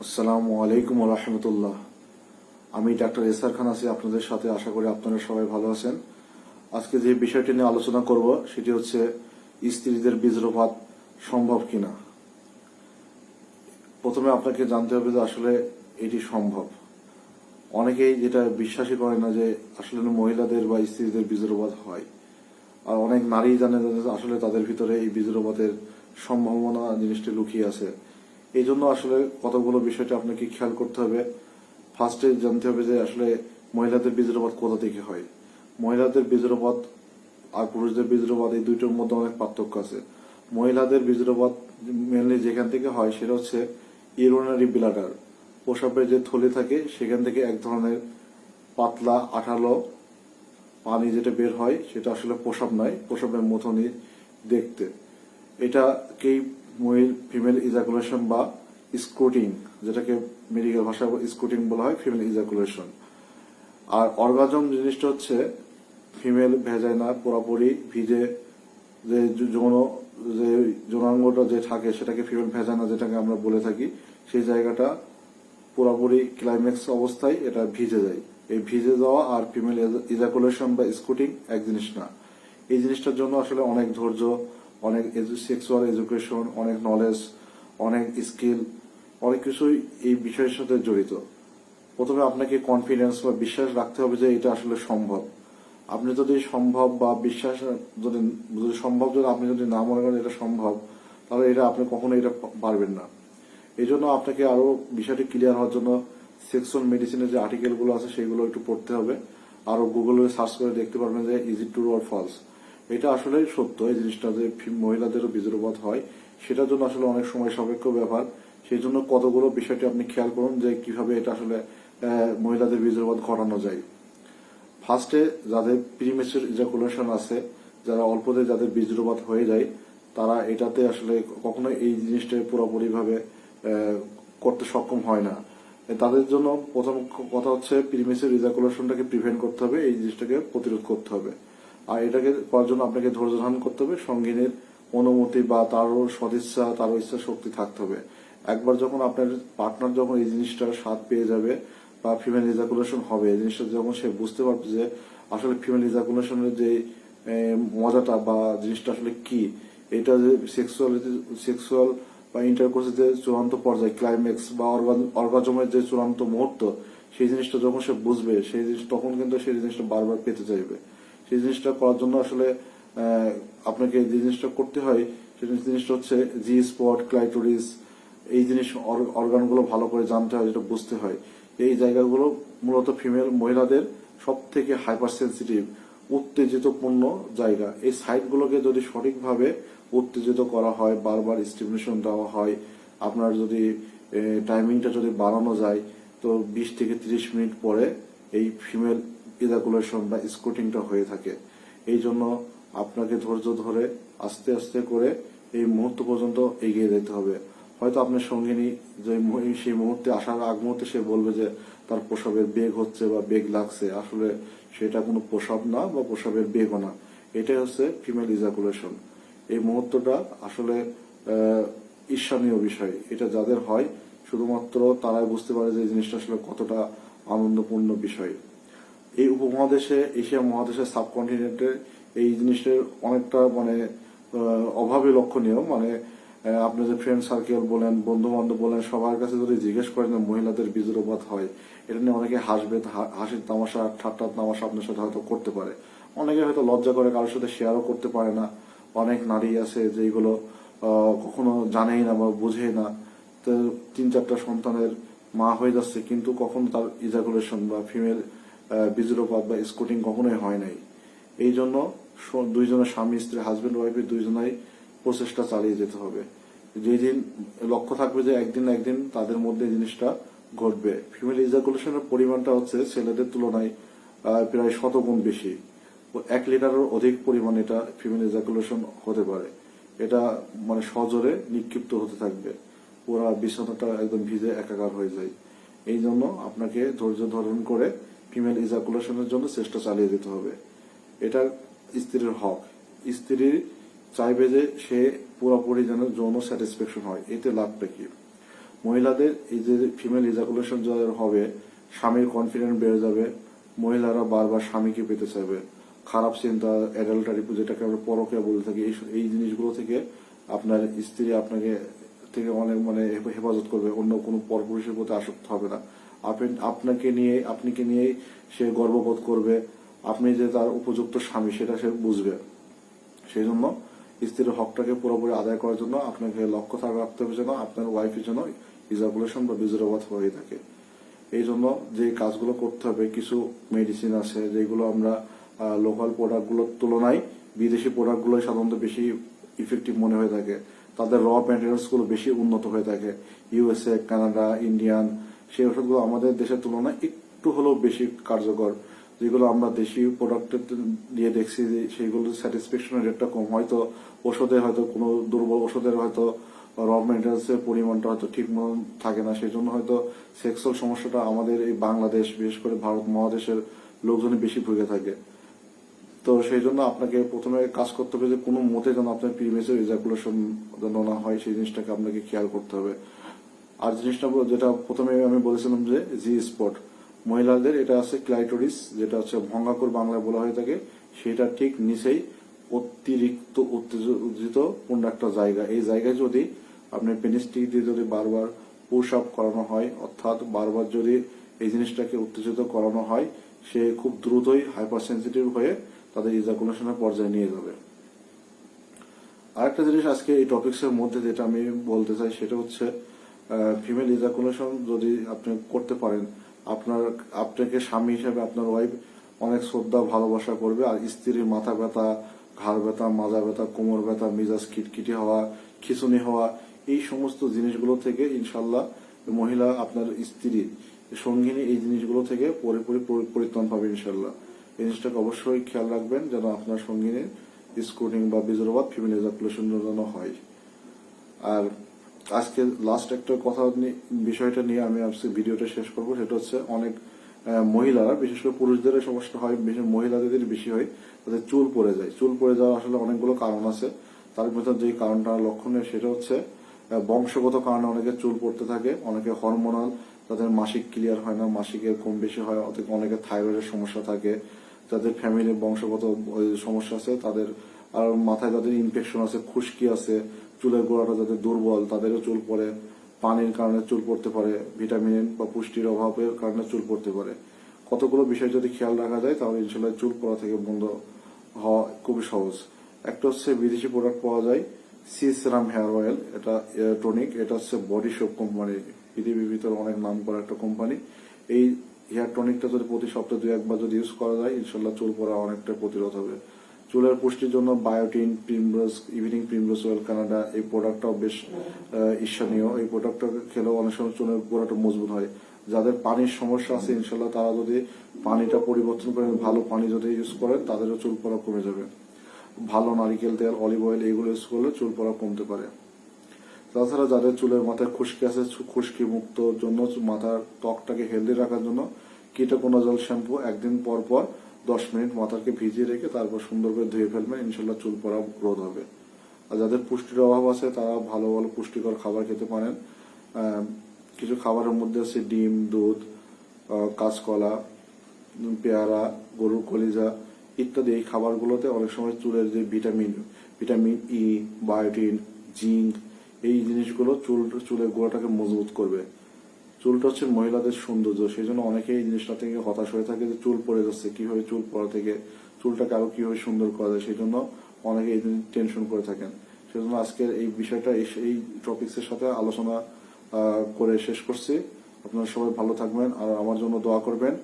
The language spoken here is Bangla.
আসসালামু আলাইকুম রহমতুল্লাহ। আমি ডাক্তার এসআর খান আছি, আপনাদের সাথে আশা করি আপনারা সবাই ভালো আছেন। আজকে যে বিষয়টি নিয়ে আলোচনা করব, সেটি হচ্ছে স্ত্রীদের বীজ্রপাত সম্ভব কিনা। প্রথমে আপনাকে জানতে হবে যে আসলে এটি সম্ভব। অনেকেই যেটা বিশ্বাসই করে না যে আসলে মহিলাদের বা স্ত্রীদের বীজ্রপাত হয়। আর অনেক নারী জানে আসলে তাদের ভিতরে এই বীজ্রপাতের সম্ভাবনা জিনিসটি লুকিয়ে আছে। এই জন্য আসলে কতগুলো বিষয়টা আপনাকে খেয়াল করতে হবে। ফার্স্টে জানতে হবে যে আসলে মহিলাদের বীজ্রপাত কোথা থেকে হয়। মহিলাদের বীজ্রপাত আর পুরুষদের বীজ্রপাত এই দুইটার মধ্যে অনেক পার্থক্য আছে। মহিলাদের বীজ্রপাত মেনলি যেখান থেকে হয় সেটা হচ্ছে ইউরোনারি ব্লাডার প্রসাবের যে থলি থাকে সেখান থেকে এক ধরনের পাতলা, আঠালো পানি যেটা বের হয় সেটা আসলে প্রসাব নয় প্রসাবের মতনই দেখতে। এটাকেই ফিমেল ইজাকুলেশন বা স্কুটিং যেটাকে মেডিকেল ভাষায় স্কুটিং বলা হয় ফিমেল ইজাকুলেশন আর অর্গাজম জিনিসটা হচ্ছে ফিমেল ভেজাইনা পুরাপুরি ভিজে যে যৌন, যে যৌনাঙ্গটা যে থাকে, সেটাকে ফিমেল ভেজাইনা যেটাকে আমরা বলে থাকি, সেই জায়গাটা পুরোপুরি ক্লাইম্যাক্স অবস্থায় এটা ভিজে যায়। এই ভিজে যাওয়া আর ফিমেল ইজাকুলেশন বা স্কুটিং এক জিনিস না। এই জিনিসটার জন্য আসলে অনেক ধৈর্য অনেক সেক্সুয়াল এডুকেশন অনেক নলেজ অনেক স্কিল অনেক কিছুই এই বিষয়ের সাথে জড়িত। প্রথমে আপনাকে কনফিডেন্স বা বিশ্বাস রাখতে হবে যে এটা আসলে সম্ভব। আপনি যদি সম্ভব বা বিশ্বাস যদি যদি সম্ভব যদি আপনি যদি না মনে করেন এটা সম্ভব, তাহলে এটা আপনি কখনো এটা পারবেন না। এই জন্য আপনাকে আরও বিষয়টি ক্লিয়ার হওয়ার জন্য সেক্সুয়াল মেডিসিনের যে আর্টিকেলগুলো আছে, সেগুলো একটু পড়তে হবে। আরও গুগলে সার্চ করে দেখতে পারবেন যে is it true or false এটা আসলে সত্য, এই জিনিসটা যে মহিলাদেরও বীজরপাত হয়, সেটার জন্য আসলে অনেক সময় সাপেক্ষ ব্যাপার। সেই জন্য কতগুলো বিষয়টি আপনি খেয়াল করুন যে কীভাবে এটা আসলে মহিলাদের বীজরপাত ঘটানো যায়। ফার্স্টে যাদের প্রিমেচুর ইজাকুলেশন আছে, যারা অল্পতে যাদের বীজরপাত হয়ে যায়, তারা এটাতে আসলে কখনো এই জিনিসটা পুরোপুরি ভাবে করতে সক্ষম হয় না। তাদের জন্য প্রথম কথা হচ্ছে প্রিমেচুর ইজাকুলেশনটাকে প্রিভেন্ট করতে হবে, এই জিনিসটাকে প্রতিরোধ করতে হবে। আর এটাকে করার জন্য আপনাকে ধৈর্য ধারণ করতে হবে, সঙ্গিনীর অনুমতি বা তারও সদিচ্ছা, তারও ইচ্ছা শক্তি থাকতে হবে। একবার যখন আপনার পার্টনার যখন এই জিনিসটার স্বাদ পেয়ে যাবে বা ফিমেল ইজাকুলেশন হবে, এই জিনিসটা যখন সে বুঝতে পারবে যে আসলে ফিমেল ইজাকুলেশনের যে মজাটা বা জিনিসটা আসলে কি, এটা যে সেক্সুয়ালিটি সেক্সুয়াল বা ইন্টারকোর্সের যে চূড়ান্ত পর্যায়ে ক্লাইম্যাক্স বা অর্গাজমের যে চূড়ান্ত মুহূর্ত, সেই জিনিসটা যখন সে বুঝবে, সেই জিনিস, তখন কিন্তু সেই জিনিসটা বারবার পেতে চাইবে। সেই জিনিসটা করার জন্য আসলে আপনাকে যে জিনিসটা করতে হয়, সেই জিনিসটা হচ্ছে জি স্পট ক্লাইটোরিস এই জিনিস অর্গানগুলো ভালো করে জানতে হয়, যেটা বুঝতে হয়। এই জায়গাগুলো মূলত ফিমেল মহিলাদের সব থেকে হাইপার সেন্সিটিভ উত্তেজিতপূর্ণ জায়গা। এই সাইটগুলোকে যদি সঠিকভাবে উত্তেজিত করা হয়, বারবার স্টিমুলেশন দেওয়া হয়, আপনার যদি টাইমিংটা যদি বাড়ানো যায়, তো বিশ থেকে তিরিশ মিনিট পরে এই ফিমেল ইজাকুলেশন বা স্কুটিংটা হয়ে থাকে। এই জন্য আপনাকে ধৈর্য ধরে আস্তে আস্তে করে এই মুহূর্ত পর্যন্ত এগিয়ে যেতে হবে। হয়তো আপনার সঙ্গিনী যে সেই মুহূর্তে আসার আগ মুহূর্তে সে বলবে যে তার প্রসবের বেগ হচ্ছে বা বেগ লাগছে। আসলে সেটা কোনো প্রসব না বা প্রসবের বেগও না। এটাই হচ্ছে ফিমেল ইজাকুলেশন এই মুহূর্তটা আসলে ঈর্ষণীয় বিষয়। এটা যাদের হয়, শুধুমাত্র তারাই বুঝতে পারে যে এই জিনিসটা আসলে কতটা আনন্দপূর্ণ বিষয়। এই উপমহাদেশে এশিয়া মহাদেশের সাবকন্টিনেন্টের এই জিনিসের অনেকটা মানে অভাবে লক্ষণীয়। মানে আহ, আপনি যে ফ্রেন্ড সার্কেল বলেন বন্ধু বান্ধব বলেন সবার কাছে যদি জিজ্ঞেস করেন মহিলাদের বীজরপাত হয় এটা নিয়ে অনেকে হাসবে হাসির তামাশা ঠাট্টা তামাশা আপনার সাথে হয়তো করতে পারে। অনেকে হয়তো লজ্জা করে কারোর সাথে শেয়ারও করতে পারে না। অনেক নারী আছে যেগুলো কখনো জানেই না বা বুঝেই না। তো তিন চারটা সন্তানের মা হয়ে যাচ্ছে কিন্তু কখনো তার ইজাকুলেশন বা ফিমেল বীজরপাত বা স্কুটিং কখনোই হয় নাই। এই জন্য দুইজনের স্বামী, স্ত্রী হাজবেন্ড ওয়াইফের দুইজনাই প্রচেষ্টা চালিয়ে যেতে হবে। যেদিন লক্ষ্য থাকবে যে একদিন একদিন তাদের মধ্যে জিনিসটা ঘটবে। ফিমেল ইজাকুলেশনের পরিমাণটা হচ্ছে ছেলেদের তুলনায় প্রায় শতগুণ বেশি। এক লিটারের অধিক পরিমাণ এটা ফিমেল ইজাকুলেশন হতে পারে। এটা মানে সজোরে নিক্ষিপ্ত হতে থাকবে। পুরা বিছানাটা একদম ভিজে একাকার হয়ে যায়। এই জন্য আপনাকে ধৈর্য ধারণ করে ফিমেল ইজাকুলেশনের জন্য চেষ্টা চালিয়ে যেতে হবে। এটা স্ত্রীর হক। স্ত্রী চাইবে যে সে পুরোপুরি যেন যৌন স্যাটিসফ্যাকশন হয়, এতে লাভটা কি? মহিলাদের এই যে ফিমেল ইজাকুলেশন যাদের হবে, স্বামীর কনফিডেন্স বেড়ে যাবে, মহিলারা বারবার স্বামীকে পেতে চাইবে। খারাপ চিন্তা অ্যাডাল্টারি যেটাকে আমরা পরকে বলে থাকি। এই জিনিসগুলো থেকে আপনার স্ত্রী আপনাকে থেকে অনেক মানে হেফাজত করবে। অন্য কোনো পরপুরুষের প্রতি আসক্ত হবে না। আপনাকে নিয়ে, আপনাকে নিয়েই সে গর্ববোধ করবে। আপনি যে তার উপযুক্ত স্বামী, সেটা সে বুঝবে। সেই জন্য স্ত্রীর হকটাকে পুরোপুরি আদায় করার জন্য আপনাকে লক্ষ্য থাকা, রাখতে হবে যেন আপনার ওয়াইফের জন্য ইজাকুলেশন বা বীজরবাদ হয়ে থাকে। এই জন্য যে কাজগুলো করতে হবে, কিছু মেডিসিন আছে, যেগুলো আমরা লোকাল প্রোডাক্টগুলোর তুলনায় বিদেশি প্রোডাক্টগুলো সাধারণত বেশি ইফেক্টিভ মনে হয়ে থাকে। তাদের র ম্যাটেরিয়ালসগুলো বেশি উন্নত হয়ে থাকে। ইউএসএ কানাডা ইন্ডিয়ান সেই ওষুধগুলো আমাদের দেশের তুলনায় একটু হলেও বেশি কার্যকর, যেগুলো আমরা দেশি প্রোডাক্ট দিয়ে দেখছি যে সেইগুলো স্যাটিসফ্যাকশনের রেটটা কম। হয়তো ওষুধে হয়তো কোনো দুর্বল ওষুধের হয়তো র মেটেরিয়ালস এর পরিমাণটা হয়তো ঠিক মতন থাকে না। সেই জন্য হয়তো সেক্সুয়াল সমস্যাটা আমাদের এই বাংলাদেশ, বিশেষ করে ভারত মহাদেশের লোকজনই বেশি ভুগে থাকে। তো সেই জন্য আপনাকে প্রথমে কাজ করতে হবে যে কোনো মতে যেন আপনার প্রিমেসের ইজাকুলেশন যেন না হয়, সেই জিনিসটাকে আপনাকে খেয়াল করতে হবে। আর জিনিসটা যেটা প্রথমে আমি বলেছিলাম যে জি স্পট মহিলাদের এটা আছে ক্লাইটোরিস যেটা হচ্ছে ভঙ্গাকুর বাংলায় বলা হয়ে থাকে। সেটা ঠিক নিচেই অতিরিক্ত উত্তেজিত কোন একটা জায়গা। এই জায়গায় যদি আপনি পেনিস্টিক দিয়ে যদি বারবার পুশ আপ করানো হয়, অর্থাৎ বারবার যদি এই জিনিসটাকে উত্তেজিত করানো হয়, সে খুব দ্রুতই হাইপার সেন্সিটিভ হয়ে তাদের ইজাকুলেশনের পর্যায়ে নিয়ে যাবে। আরেকটা জিনিস আজকে এই টপিকস এর মধ্যে যেটা আমি বলতে চাই, সেটা হচ্ছে ফিমেল ইজাকুলেশন যদি আপনি করতে পারেন, আপনার, আপনাকে স্বামী হিসেবে আপনার ওয়াইফ অনেক শ্রদ্ধা, ভালোবাসা করবে। আর স্ত্রীর মাথা ব্যথা, ঘাড় ব্যথা, মাজা ব্যথা, কোমর ব্যথা, মিজাজ খিটখিটি হওয়া, খিচুনি হওয়া, এই সমস্ত জিনিসগুলো থেকে ইনশাল্লাহ মহিলা আপনার স্ত্রী, সঙ্গিনী এই জিনিসগুলো থেকে পুরোপুরি পরি- পরিত্রাণ পাবে ইনশাল্লাহ এই জিনিসটাকে অবশ্যই খেয়াল রাখবেন যেন আপনার সঙ্গিনীর স্কুটিং বা বীজরবাদ ফিমেল ইজাকুলেশন যেন হয়। আর আজকে লাস্ট একটা কথা বিষয়টা নিয়ে আমি আজকে ভিডিওটা শেষ করব, সেটা হচ্ছে অনেক মহিলারা, বিশেষ করে পুরুষদের সমস্যা হয়, বিশেষ মহিলাদের বেশি হয়, তাদের চুল পড়ে যায়। চুল পড়ে যাওয়ার আসলে অনেকগুলো কারণ আছে। তার ভিতর যে কারণটা লক্ষণীয়, সেটা হচ্ছে বংশগত কারণে অনেকে চুল পড়তে থাকে, অনেকে হরমোনাল তাদের মাসিক ক্লিয়ার হয় না, মাসিকের কম বেশি হয় অনেকে থাইরয়েডের সমস্যা থাকে, যাদের ফ্যামিলির বংশগত সমস্যা আছে, তাদের, আর মাথায় তাদের ইনফেকশন আছে, খুশকি আছে চুলের গোড়াটা যাদের দুর্বল, তাদেরও চুল পড়ে। পানির কারণে চুল পড়তে পারে, ভিটামিন বা পুষ্টির অভাবের কারণে চুল পড়তে পারে। কতগুলো বিষয় যদি খেয়াল রাখা যায়, তাহলে ইনশাল্লাহ চুল পড়া থেকে বন্ধ হওয়া খুবই সহজ। একটা হচ্ছে বিদেশি প্রোডাক্ট পাওয়া যায় সি সেরাম হেয়ার অয়েল এটা টনিক এটা হচ্ছে বডি শপ কোম্পানি পৃথিবীর ভিতরে অনেক নাম করা একটা কোম্পানি এই হেয়ার টনিকটা যদি প্রতি সপ্তাহে দু একবার যদি ইউজ করা যায়, ইনশাল্লাহ চুল পড়া অনেকটা প্রতিরোধ হবে। চুলের পুষ্টির জন্য biotin, primrose, evening primrose oil Canada, এই প্রোডাক্টটাও বেশ ঈর্ষণীয়। এই প্রোডাক্টটা খেলেও অনেক সময় চুলের গোড়াটা মজবুত হয়। যাদের পানির সমস্যা আছে ইনশাল্লাহ তারা যদি পানিটা পরিবর্তন করে, ভালো পানি যদি ইউজ করেন, তাদেরও চুল পড়া কমে যাবে। ভালো নারিকেল, তেল, অলিভ অয়েল এগুলো ইউজ করলে চুল পড়া কমতে পারে। তাছাড়া যাদের চুলের মাথায় খুশকি আছে খুশকি মুক্ত জন্য মাথার ত্বকটাকে হেলদি রাখার জন্য কিটোকোনাজল শ্যাম্পু একদিন পর পর দশ মিনিট মাথাকে ভিজিয়ে রেখে তারপর সুন্দর করে ধুয়ে ফেলবেন ইনশাল্লাহ চুল পড়া রোধ হবে। আর যাদের পুষ্টির অভাব আছে, তারা ভালো ভালো পুষ্টিকর খাবার খেতে পারেন। কিছু খাবারের মধ্যে আছে ডিম, দুধ কাঁচকলা, পেয়ারা, গরুর কলিজা ইত্যাদি। এই খাবারগুলোতে অনেক সময় চুলের যে vitamin vitamin E, biotin, zinc, এই জিনিসগুলো চুল, চুলের গোড়াটাকে মজবুত করবে। চুলটা হচ্ছে মহিলাদের সৌন্দর্য সেই জন্য অনেকে এই জিনিসটা থেকে হতাশ হয়ে থাকে যে চুল পড়ে যাচ্ছে, কীভাবে চুল পড়া থেকে চুলটাকে আরও কীভাবে সুন্দর করা যায় সেই জন্য অনেকে এই টেনশন করে থাকেন। সেজন্য আজকের এই বিষয়টা এই- এই টপিক্স এর সাথে আলোচনা করে শেষ করছি। আপনারা সবাই ভালো থাকবেন আর আমার জন্য দোয়া করবেন।